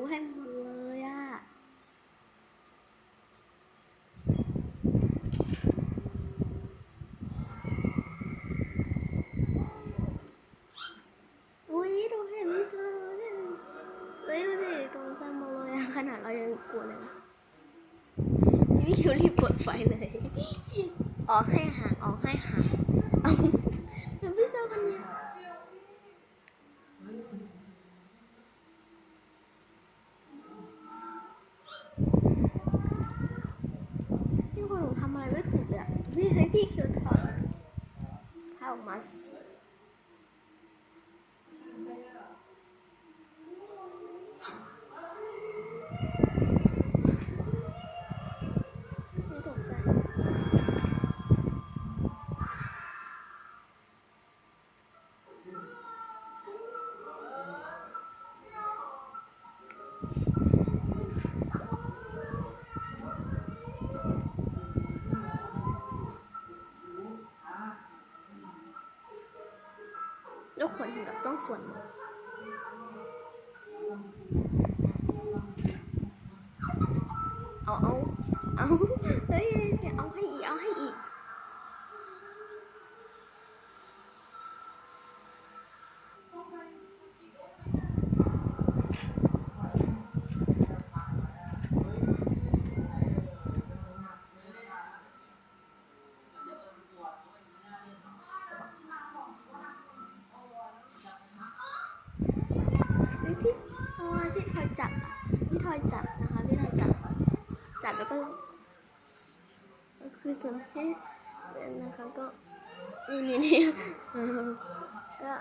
คิวให้หมดเลยอะ่ะอุ้ยดูเห็นพี่เซอเนี่ยเฮ้ยดูดิตรงใจหมดเลยอะขนาดเรายังกลัวเลยนะพี่คิวรีบเปิดไฟเลย ออกให้ห่างออกให้ห่างเอาแล้วพี่เซอร์คนเนี้ย พี่คนหนูทำอะไรไม่ถูกเลยอะพี่ให้ พี่คิวถอดผ้าออกมาสิ ส่วนหมดเอาเอาเอาเฮ้ยเนี่ยเอาให้อีกเอาให้อีก เฮ้ยพี่ทอยพี่ทอยจับอะพี่ทอยจับนะคะ พี่ทอยจับ จับ แล้วก็ก็คือส่วนที่เป็นะคะก็นี่นี่นี่ก็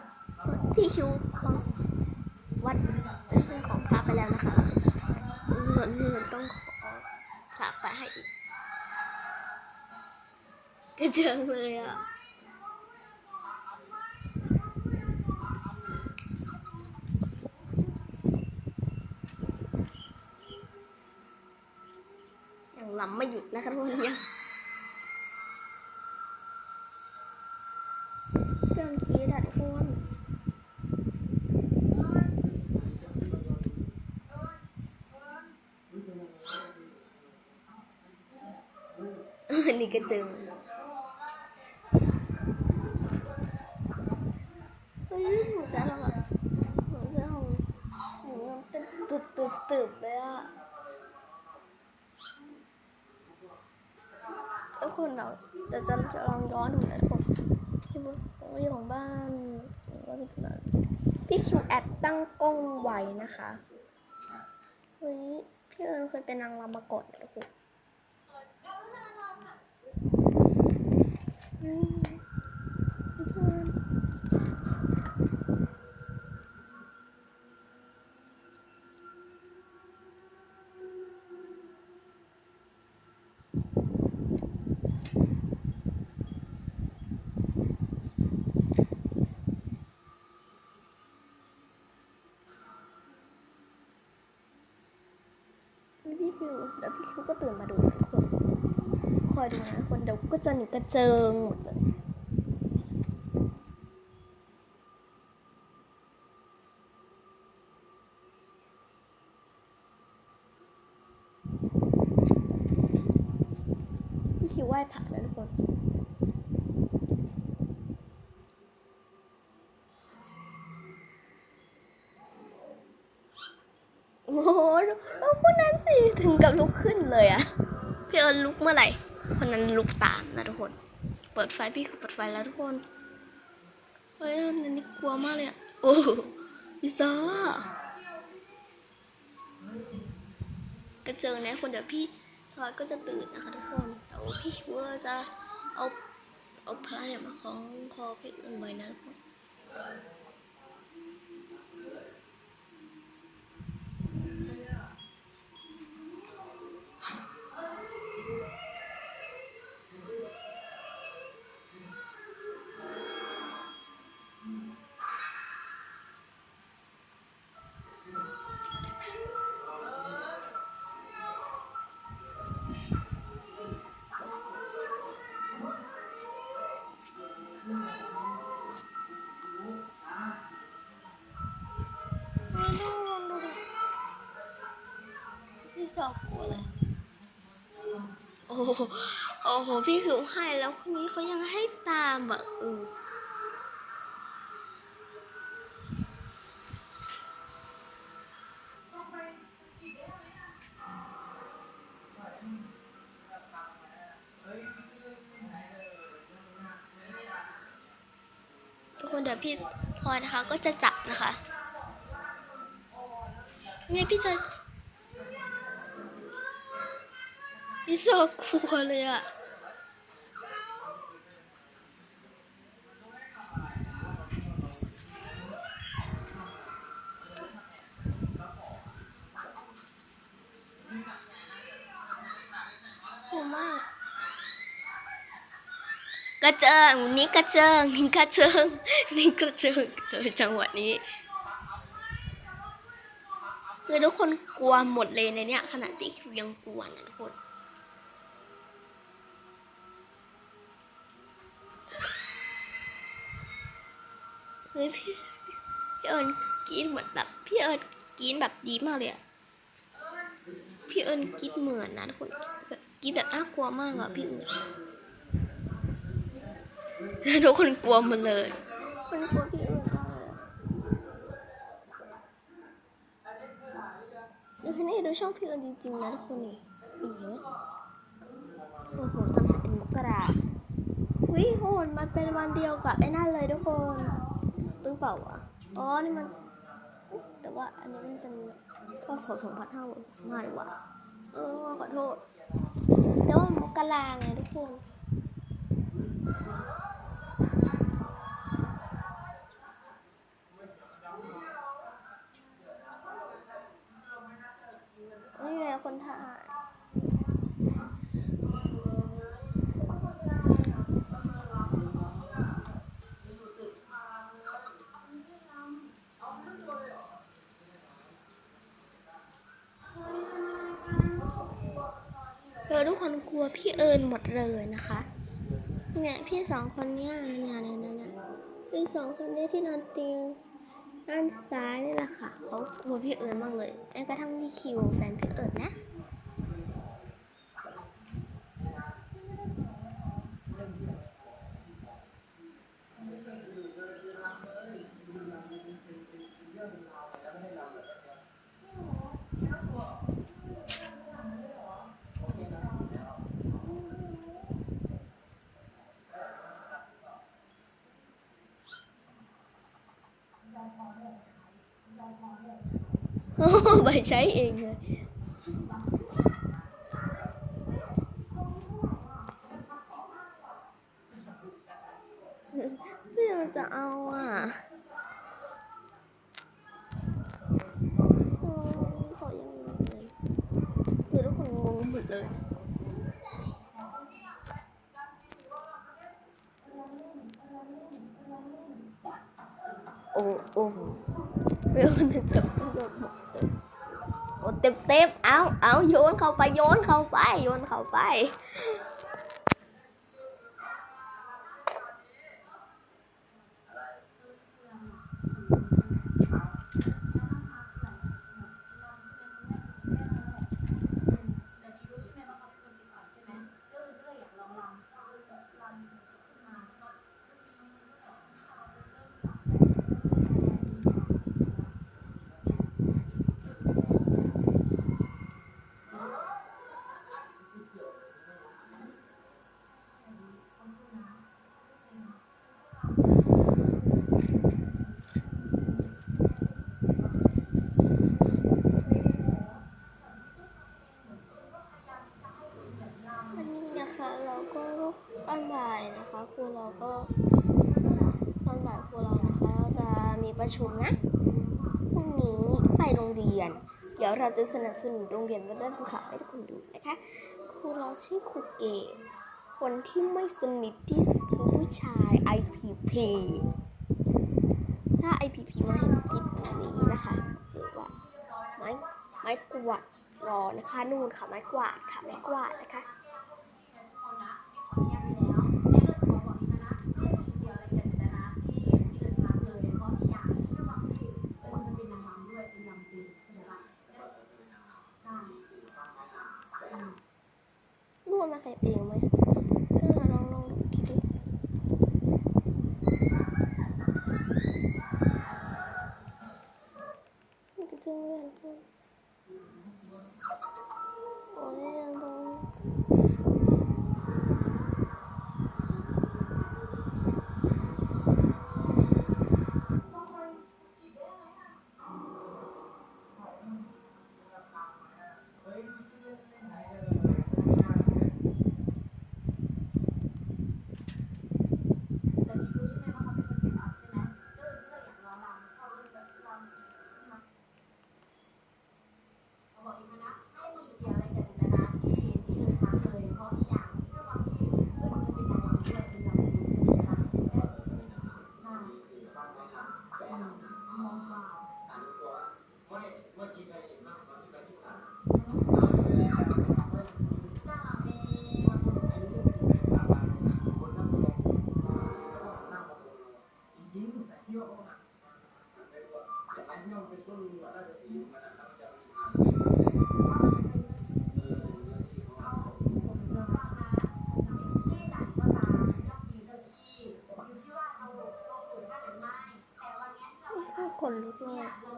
พี่คิวของวัดเรื่อของพระไปแล้วนะคะส่วนที่มันต้องขอพระไปให้อีกกระเจิงเลยอะ ลำไม่หยุดนะคะทุกคนยังเครื่องกรีดอะทุกคนอันนี้ก็เจอเฮ้ยหนูจะเราแบบหนูจะของหนูมันเต้นตึบตึบตึบเลยอะ ทุกคนเราเดี๋ยวจะลองย้อนดูนะทุกคนที่บุรีของบ้านก็จะเป็นพี่คิวแอดตั้งกล้องไว้นะคะเฮ้ยพี่เอิญเคยเป็นนางรำมาก่อนนะทุกคนอืมทุกคนพี่คิว แล้วพี่คิวก็ตื่นมาดูนะคนคอยดูนะคนเดี๋ยวก็จะหนีกระเจิงหมดเลยพี่คิวไหว้พระนะทุกคน โอ้โหแล้วคนนั้นสิถึงกับลุกขึ้นเลยอะ อิญลุกเมื่อไหร่ คนนั้นลุกตามนะทุกคน เปิดไฟพี่คือเปิดไฟแล้วทุกคน เฮ้ยอันนี้กลัวมากเลยอะ โอ้ลิซ่ากระเจิงนะคนเดี๋ยวพี่ทอยก็จะตื่นนะคะทุกคนเดี๋ยวพี่คิว่าจะเอาเอาพระเนี่ยมาคล้องคอพี่เอิญไว้นะทุกคน โอ้โห พี่คือให้แล้วคนนี้เขายังให้ตามอะเออทุกคนเดี๋ยวพี่พลอยนะคะก็จะจับนะคะเนี่ยพี่จะ พี่โซกลัวเลยอะกลัวมากกระเจิงนี่กระเจิงนี่กระเจิงนี่กระเจิงเลยจังหวะนี้คือทุกคนกลัวหมดเลยในเนี้ยขนาดพี่คิวยังกลัวนะทุกคน ฮ้ยพี่พี่เอิญกรีดเหมือนแบบพี่เอิญกรีดแบบดีมากเลยอะพี่เอิญกรีดเหมือนนะทุกคนแบบกรีดแบบน่ากลัวมากอะพี่เอิญทุกคนกลัวหมันเลยมันกลัวพี่เอิญมากเลยดูให้นี่ดูช่องพี่เอิญจริงๆนะทุกคนนี่อย่างเงี้ยโอ้โหสามสิบเอ็ดมกราวิโหนมันเป็นวันเดียวกับไอ้นั่นเลยทุกคนห รือเปล่าวะอ๋อ นี่มัน แต่ว่าอันนี้มันเป็นพศสองพันห้าร้อยสิบห้าดีกว่าเออขอโทษแต่ว่ามันกราไงทุกคนไงคนถ่าย เราทุกคนกลัวพี่เอิญหมดเลยนะคะ เนี่ยพี่สองคนเนี้ยเนี่ยเนี่ยเนี่ยพี่สองคนเนี้ที่นอนเตียงด้านซ้ายนี่แหละค่ะเขากลัวพี่เอิญมากเลยแม้กระทั่งพี่คิวแฟนพี่เอิญนะ โอ้ใบใช้เองเลยไม่เอาจะเอาอะโอ้ขอยังไงเลยคือทุกคนงงหมดเลย โอ้โอ้เรื่องนึกับตำรวจหมดเลยโอ้เต็มเต็มเอาเอาโยนเข้าไปโยนเข้าไปโยนเข้าไป วันนี้นะคะเราก็ตอนบ่ายนะคะครูเราก็ตอนบ่ายครูเรานะคะจะมีประชุมนะพรุ่งนี้ไปโรงเรียน เดี๋ยวเราจะสนับสนุนโรงเรียนวัดด้านภูเขาให้ทุกคนดูนะคะครูเราชื่อครูเกดคนที่ไม่สนิทที่สุดคือผู้ชาย IPP ถ้า IPP มาเห็นคลิปนี้นะคะหรือว่าไม้ไม้กวาดรอนะคะ นู่นค่ะไม้กวาดค่ะไม้กวาดนะคะ มาเส่เองไหม จริงแต่ที่ว่าเขาหักแต่ไอ้ที่มันเป็นต้นรัวน่าจะสีมันนะครับจะมีคนลุกเลย